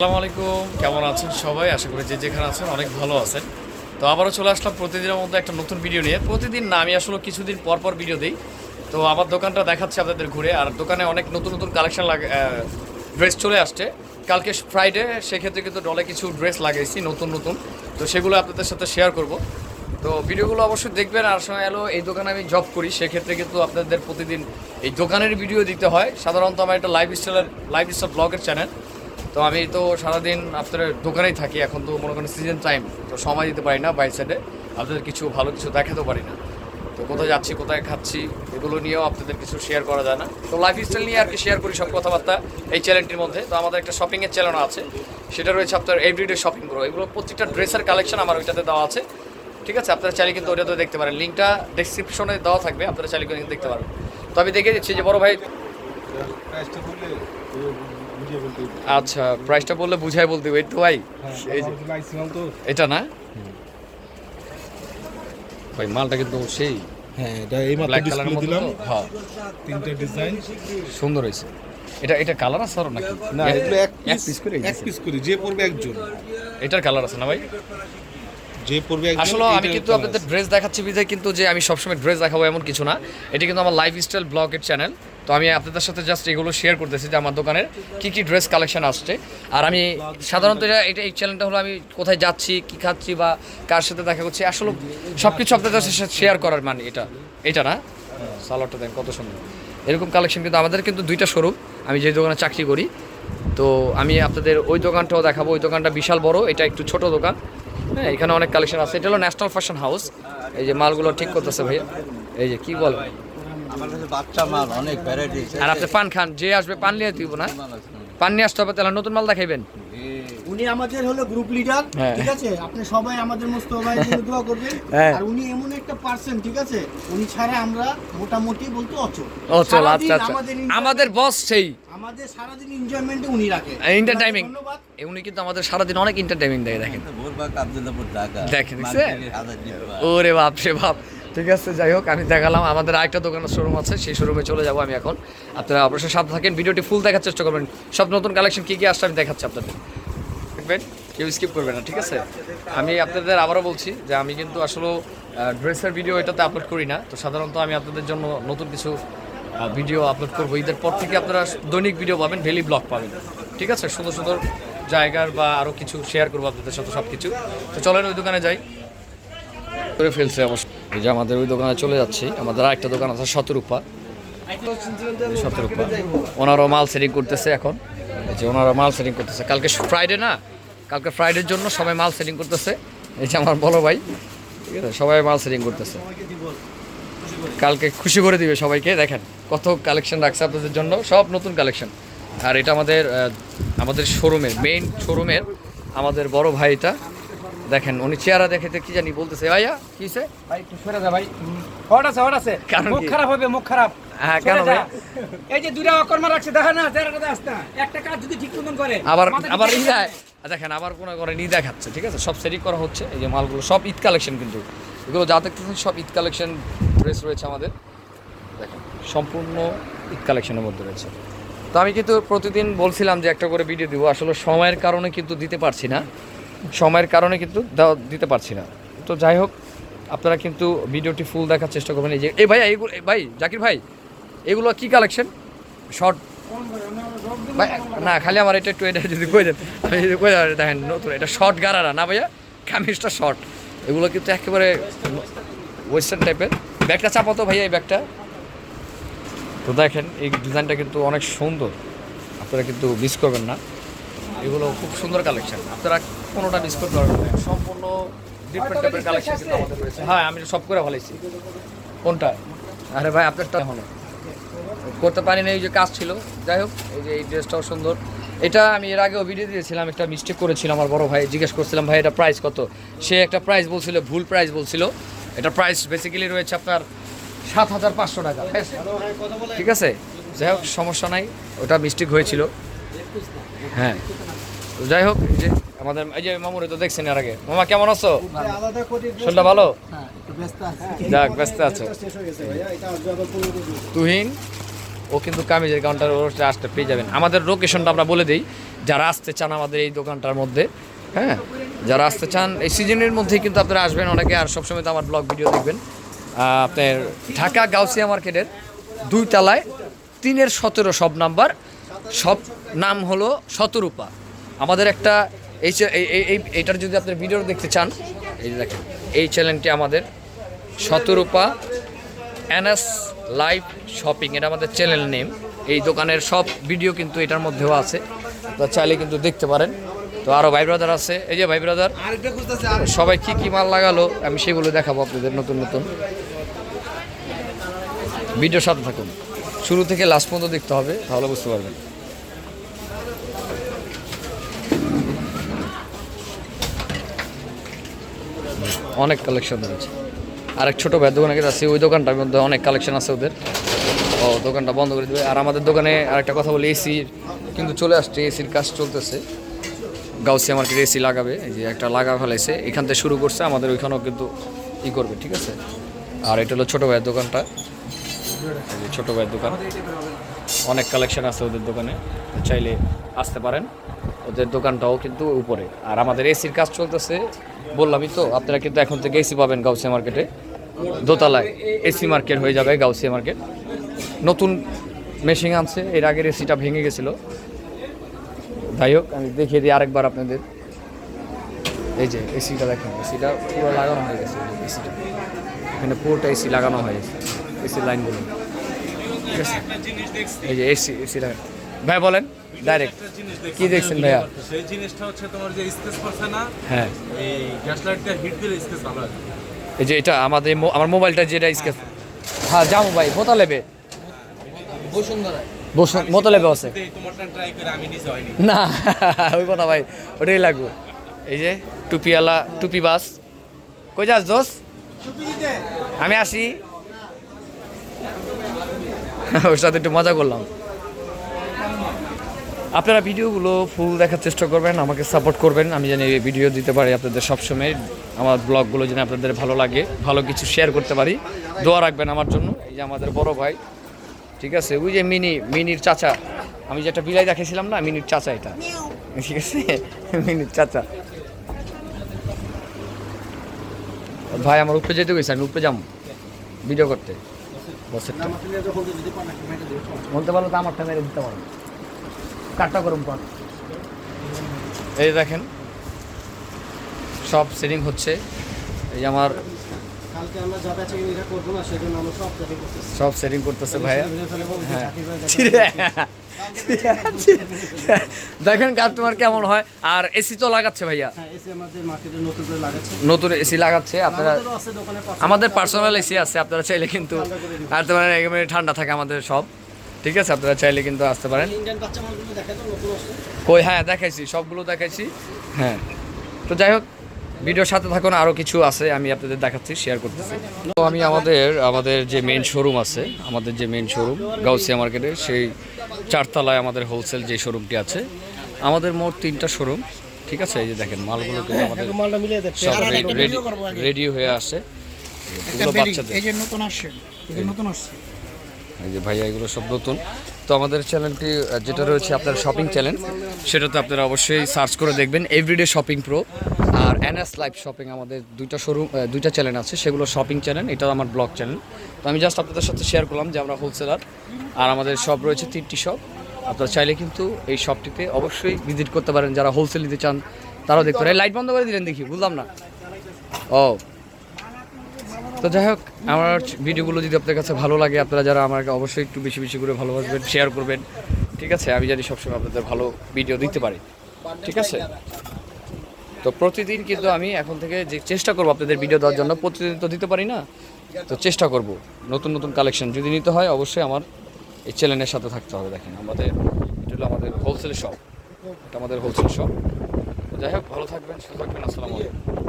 আসসালামু আলাইকুম। কেমন আছেন সবাই? আশা করি যে যেখানে আছেন অনেক ভালো আছেন। তো আবারও চলে আসলাম প্রতিদিনের মধ্যে একটা নতুন ভিডিও নিয়ে। প্রতিদিন না, আমি আসলে কিছুদিন পর পর ভিডিও দিই। তো আমার দোকানটা দেখাচ্ছে আপনাদের ঘুরে। আর দোকানে অনেক নতুন নতুন কালেকশন ড্রেস চলে আসছে। কালকে ফ্রাইডে সেক্ষেত্রে কিন্তু ডলে কিছু ড্রেস লাগাইছি, নতুন নতুন। তো সেগুলো আপনাদের সাথে শেয়ার করব। তো ভিডিওগুলো অবশ্যই দেখবেন। আর সময় এলো, এই দোকানে আমি জব করি, সেক্ষেত্রে কিন্তু আপনাদের প্রতিদিন এই দোকানের ভিডিও দিতে হয়। সাধারণত আমার একটা লাইফ স্টাইলের লাইফ স্টাইল ব্লগের চ্যানেল তো আমি তো সারাদিন আপনার দোকানেই থাকি, এখন তো মনে করেন সিজন টাইম তো সময় দিতে পারি না বাই সাইডে আপনাদের কিছু ভালো কিছু দেখাতে পারি না। তো কোথায় যাচ্ছি, কোথায় খাচ্ছি, এগুলো নিয়েও আপনাদের কিছু শেয়ার করা যায় না। তো লাইফ স্টাইল নিয়ে আর কি শেয়ার করি সব কথাবার্তা এই চ্যানেলটির মধ্যে। তো আমাদের একটা শপিংয়ের চ্যানেল আছে। সেটা রয়েছে আপনার এভরিডে শপিং করো এগুলো প্রত্যেকটা ড্রেসের কালেকশন আমার ওইটাতে দেওয়া আছে। ঠিক আছে, আপনারা চাইলে কিন্তু ওইটাতে দেখতে পারেন। লিঙ্কটা ডেসক্রিপশনে দেওয়া থাকবে, আপনারা চাইলে কিন্তু দেখতে পারবেন তো আমি দেখে দিচ্ছি যে বড় ভাই আচ্ছা প্রাইসটা বললে বুঝাই বলতে এই তো ভাই। হ্যাঁ, এটা না? ভাই মালটা কিন্তু সেই হ্যাঁ এটা এই মাত্র ডিসপ্লে দিলাম। হ্যাঁ। তিনটা ডিজাইন সুন্দর হয়েছে। এটা এটা কালার আছে আরও নাকি? না এগুলো এক এক পিস করে এক পিস করে। যে পড়বে একজন। এটার কালার আছে না ভাই? যে একজন আসলে আমি কিন্তু আপনাদের ড্রেস দেখাচ্ছি বিধায় কিন্তু যে আমি সবসময় ড্রেস দেখাবো এমন কিছু না। এটা কিন্তু আমার লাইফ স্টাইল ব্লগের চ্যানেল তো আমি আপনাদের সাথে জাস্ট এগুলো শেয়ার করতেছি যে আমার দোকানের কি কি ড্রেস কালেকশন আসছে। আর আমি সাধারণত এটা এটা এই চ্যানেলটা হলো আমি কোথায় যাচ্ছি কি খাচ্ছি বা কার সাথে দেখা করছি আসলে সব কিছু আপনাদের সাথে শেয়ার করার মানে এটা। এটা না? সালোয়ারটা দেন কত সুন্দর। এরকম কালেকশন কিন্তু আমাদের কিন্তু দুইটা শোরুম আমি যে দোকানে চাকরি করি তো আমি আপনাদের ওই দোকানটাও দেখাবো। ওই দোকানটা বিশাল বড় এটা একটু ছোট দোকান। হ্যাঁ এখানে অনেক কালেকশন আছে। এটা হলো ন্যাশনাল ফ্যাশন হাউস এই যে মালগুলো ঠিক করতেছে ভাইয়া। এই যে কি বল? আমার কাছে বাচ্চা মাল অনেক ভ্যারাইটি আর আপনি পান খান যে আসবে পান নিয়ে দিব না। পান নিয়ে আসতে হবে তাহলে নতুন মাল দেখাইবেন। উনি আমাদের হলো গ্রুপ লিডার হ্যাঁ। ঠিক আছে? আপনি সবাই আমাদের মস্ত ভাই জন্য দোয়া করবেন। হ্যাঁ। আর উনি এমন একটা পার্সন ঠিক আছে? উনি ছাড়া আমরা মোটামুটি বলতে অচল। ও চল সারাদিন আচ্ছা। আচ্ছা আমাদের বস সেই। আমাদের সারাদিন এনজয়মেন্টে উনি রাখে। এন্টারটেইনিং ধন্যবাদ। উনি কিন্তু আমাদের সারাদিন অনেক এন্টারটেইনিং দেয় দেখেন। দেখেন। ওরে বাপ রে বাপ। ঠিক আছে যাই হোক আমি দেখালাম আমাদের আরেকটা দোকানের শোরুম আছে সেই শোরুমে চলে যাব আমি এখন। আপনারা অবশ্যই সাথে থাকেন ভিডিওটি ফুল দেখার চেষ্টা করবেন। সব নতুন কালেকশন কি কি আসছে আমি দেখাচ্ছি আপনাদের। দেখবেন কেউ স্কিপ করবে না, ঠিক আছে? আমি আপনাদের আবারও বলছি যে আমি কিন্তু আসলে ড্রেসের ভিডিও এটাতে আপলোড করি না, তো সাধারণত আমি আপনাদের জন্য নতুন কিছু ভিডিও আপলোড করব। ঈদের পর থেকে আপনারা দৈনিক ভিডিও পাবেন ডেলি ব্লগ পাবেন, ঠিক আছে? সুন্দর সুন্দর জায়গার বা আরও কিছু শেয়ার করব আপনাদের সাথে সব কিছু তো চলেন ওই দোকানে যাই। করে ফেলছে অবশ্য। যে আমাদের ওই দোকানে চলে যাচ্ছি। আমাদের আরেকটা দোকান আছে, শতরূপা। শতরূপা। ওনারও মাল সেটিং করতেছে এখন। যে ওনারা মাল সেটিং করতেছে। কালকে ফ্রাইডে না? কালকে ফ্রাইডের জন্য সবাই মাল সেটিং করতেছে। এই যে আমার বড় ভাই ঠিক আছে? সবাই মাল সেটিং করতেছে। কালকে খুশি করে দিবে সবাইকে দেখেন কত কালেকশন রাখছে আপনাদের জন্য সব নতুন কালেকশন আর এটা আমাদের আমাদের শোরুমের মেইন শোরুমের আমাদের বড় ভাই এটা। দেখেন উনি চেহারা দেখে কি জানি বলতেছে ভাইয়া কি হয়েছে ভাই একটু সরে যা ভাই। হট আছে হট আছে। মুখ খারাপ হবে মুখ খারাপ। হ্যাঁ, কেন। ভাই? এই যে দুইটা অকর্ম রাখছে দেখা না চেহারাটা আসতে। একটা কাজ যদি ঠিক মতন করে আবার আবার দিকে ঈদ দেখেন, আবার কোনো করে ঈদ দেখাচ্ছে, ঠিক আছে? সব সেটিং করা হচ্ছে, এই যে মালগুলো, সব ঈদ কালেকশন কিন্তু। এগুলো যা দেখতেছেন, সব ঈদ কালেকশন ড্রেস রয়েছে আমাদের। দেখেন, সম্পূর্ণ ঈদ কালেকশনের মধ্যে রয়েছে। তো আমি কিন্তু প্রতিদিন বলছিলাম যে একটা করে ভিডিও দিব, আসলে সময়ের কারণে কিন্তু দিতে পারছি না। সময়ের কারণে কিন্তু দিতে পারছি না। তো যাই হোক, আপনারা কিন্তু ভিডিওটি ফুল দেখার চেষ্টা করবেন। এই যে এই ভাই, এইগুলো এই ভাই, জাকির ভাই, এগুলো কি কালেকশন শর্ট ভাই, না, খালি আমার এটা একটু এটা যদি কই দেন, আমি যদি কই দেখেন, নতুন, এটা শর্ট গারারা, না ভাইয়া? কামিজটা শর্ট এগুলো কিন্তু একেবারে ওয়েস্টার্ন টাইপের ব্যাগটা চাপাতো ভাইয়া এই ব্যাগটা। তো দেখেন, এই ডিজাইনটা কিন্তু অনেক সুন্দর। আপনারা কিন্তু মিস করবেন না। এগুলো খুব সুন্দর কালেকশন আপনারা কোনোটা মিস করতে পারবেন না। সম্পূর্ণ ডিফারেন্ট টাইপের কালেকশন কিন্তু আমাদের রয়েছে। হ্যাঁ আমি সব করে ভালাইছি কোনটা? আরে ভাই, আপনারটা এখনও করতে পারিনি এই যে কাজ ছিল। যাই হোক এই যে এই ড্রেসটাও সুন্দর। এটা আমি এর আগেও ভিডিও দিয়েছিলাম একটা মিস্টেক করেছিলাম আমার বড় ভাই জিজ্ঞেস করছিলাম ভাই এটা প্রাইস কত? সে একটা প্রাইস বলছিল ভুল প্রাইস বলছিল। এটা প্রাইস বেসিক্যালি রয়েছে আপনার সাত হাজার পাঁচশো টাকা। ঠিক আছে? যাই হোক সমস্যা নাই ওটা মিস্টেক হয়েছিল। হ্যাঁ। তো যাই হোক যে আমাদের এই যে মামুরে তো দেখছেন এর আগে। মামা কেমন আছো? শরীরটা ভালো? হ্যাঁ যাক ব্যস্ত আছো। হয়ে তুহিন? ও কিন্তু কামিজের কাউন্টার ওর আসতে পেয়ে যাবেন। আমাদের লোকেশনটা আমরা বলে দিই, যারা আসতে চান আমাদের এই দোকানটার মধ্যে হ্যাঁ? যারা আসতে চান, এই সিজনের মধ্যেই কিন্তু আপনারা আসবেন অনেকে, আর সবসময় তো আমার ব্লগ ভিডিও দেখবেন। আপনার ঢাকা গাউসিয়া মার্কেটের দুই তলায় তিনের সতেরো সব নাম্বার, সব নাম হলো শতরূপা। আমাদের একটা এই চে- এই- এই- এই যদি আপনার ভিডিও দেখতে চান, এই দেখেন, এই চ্যানেলটি আমাদের, শতরূপা, এনএস লাইভ শপিং এটা আমাদের চ্যানেল নেম এই দোকানের সব ভিডিও কিন্তু এটার মধ্যেও আছে। আপনারা চাইলে কিন্তু দেখতে পারেন। তো আরও ভাই ব্রাদার আছে। এই যে ভাই ব্রাদার সবাই কি কি মাল লাগালো আমি সেগুলো দেখাবো আপনাদের নতুন নতুন। ভিডিও সাথে থাকুন। শুরু থেকে লাস্ট পর্যন্ত দেখতে হবে তাহলে বুঝতে পারবেন। অনেক কালেকশন রয়েছে। আরেক ছোটো ভাইয়ের দোকানে গেছে ওই দোকানটার মধ্যে অনেক কালেকশন আছে ওদের। ও, দোকানটা বন্ধ করে দেবে। আর আমাদের দোকানে আরেকটা কথা বলি এসি কিন্তু চলে আসছে এসির কাজ চলতেছে। গাউসিয়া মার্কেটে এসি লাগাবে, এই যে একটা লাগা ফেলাইছে। এখান থেকে শুরু করছে, আমাদের ওইখানেও কিন্তু ই করবে, ঠিক আছে? আর এটা হলো ছোটো ভাইয়ের দোকানটা। ছোটো ভাইয়ের দোকান। অনেক কালেকশন আছে ওদের দোকানে চাইলে আসতে পারেন। ওদের দোকানটাও কিন্তু উপরে। আর আমাদের এসির কাজ চলতেছে, বললামই তো, আপনারা কিন্তু এখন থেকে এসি পাবেন গাউসিয়া মার্কেটে। দোতলায় এসি মার্কেট হয়ে যাবে গাউসিয়া মার্কেট। নতুন মেশিন আনছে এর আগের এসিটা ভেঙে গেছিল। যাই হোক আমি দেখিয়ে দিই আরেকবার আপনাদের। এই যে এসিটা দেখেন এসিটা পুরো লাগানো হয়ে গেছে এসিটা। এখানে পুরোটা এসি লাগানো হয়ে গেছে এসি লাইনগুলো। ঠিক আছে? এই যে এসি এসিটা ভাই বলেন ডাইরেক্ট কি দেখছেন ভাইয়া? সেই জিনিসটা হচ্ছে তোমার যে করছে না হ্যাঁ। এই গ্যাস লাইটটা হিট দিলে স্কেচ ভালো এই যে এটা আমাদের আমার মোবাইলটা যেটা স্কেচ হ্যাঁ যাব ভাই মোতা লেবে বসুন মোতা লেবে আছে। না হইব না ভাই ওটাই লাগবে। এই যে টুপিওয়ালা টুপি বাস। কই যাস দোষ আমি আসি। ওর সাথে একটু মজা করলাম। আপনারা ভিডিওগুলো ফুল দেখার চেষ্টা করবেন, আমাকে সাপোর্ট করবেন। আমি জানি ভিডিও দিতে পারি আপনাদের সবসময়। আমার ব্লগগুলো যেন আপনাদের ভালো লাগে, ভালো কিছু শেয়ার করতে পারি। দোয়া রাখবেন আমার জন্য, এই যে আমাদের বড় ভাই। ঠিক আছে? ওই যে মিনি, মিনির চাচা। আমি যেটা বিলাই দেখেছিলাম না, মিনির চাচা এটা। ঠিক আছে? মিনির চাচা। ভাই, আমার উপরে যেতে গেছে আমি উপরে যাম ভিডিও করতে। বলতে পারল তো আমারটা মেরে দিতে পারো। পর এই দেখেন সব সেটিং হচ্ছে। এই আমার কালকে আমরা যা বেচা কিনা করব না সেজন্য আমরা সব সেটিং করতেছে। ভাইয়া। হ্যাঁ। দেখেন কাস্টমার কেমন হয়। আর এসি তো লাগাচ্ছে ভাইয়া। হ্যাঁ এসে আমাদের মার্কেটে নতুন করে লাগাচ্ছে। নতুন এসি লাগাচ্ছে আপনারা। আমাদের পার্সোনাল এসি আছে আপনারা চাইলে কিন্তু আর তোমার একেবারে ঠান্ডা থাকে আমাদের সব। ঠিক আছে আপনারা চাইলে কিন্তু আসতে পারেন। কই হ্যাঁ দেখাইছি সবগুলো দেখাইছি। হ্যাঁ। তো যাই হোক ভিডিওর সাথে থাকুন আরও কিছু আছে আমি আপনাদের দেখাচ্ছি শেয়ার করতেছি। তো আমি আমাদের আমাদের যে মেন শোরুম আছে আমাদের যে মেন শোরুম গাউসিয়া মার্কেটের সেই চারতলায় আমাদের হোলসেল যে শোরুমটি আছে আমাদের মোট তিনটা শোরুম ঠিক আছে? এই যে দেখেন মালগুলো কিন্তু আমাদের মালটা সব রেডি রেডি হয়ে আসে। বাচ্চাদের। এই যে নতুন আসছে নতুন আসছে। এই যে ভাইয়া, এগুলো সব নতুন। তো আমাদের চ্যানেলটি যেটা রয়েছে আপনার শপিং চ্যানেল সেটাতে আপনারা অবশ্যই সার্চ করে দেখবেন এভরিডে শপিং প্রো আর এনএস লাইভ শপিং আমাদের দুইটা শোরুম দুইটা চ্যানেল আছে, সেগুলো শপিং চ্যানেল এটা আমার ব্লগ চ্যানেল তো আমি জাস্ট আপনাদের সাথে শেয়ার করলাম যে আমরা হোলসেলার আর আমাদের শপ রয়েছে তিনটি শপ আপনারা চাইলে কিন্তু এই শপটিতে অবশ্যই ভিজিট করতে পারেন। যারা হোলসেল নিতে চান, তারাও দেখতে পারেন। লাইট বন্ধ করে দিলেন দেখি, বুঝলাম না। ও। তো যাই হোক, আমার ভিডিওগুলো যদি আপনার কাছে ভালো লাগে, আপনারা যারা আমাকে অবশ্যই একটু বেশি বেশি করে ভালোবাসবেন শেয়ার করবেন, ঠিক আছে? আমি জানি সবসময় আপনাদের ভালো ভিডিও দিতে পারি, ঠিক আছে? তো প্রতিদিন কিন্তু আমি এখন থেকে যে চেষ্টা করব আপনাদের ভিডিও দেওয়ার জন্য, প্রতিদিন তো দিতে পারি না, তো চেষ্টা করব, নতুন নতুন কালেকশন যদি নিতে হয়, অবশ্যই আমার এই চ্যানেলের সাথে থাকতে হবে, দেখেন, আমাদের, এটা হলো আমাদের হোলসেল শপ এটা আমাদের হোলসেল শপ যাই হোক, ভালো থাকবেন, সুস্থ থাকবেন, আসসালামু আলাইকুম।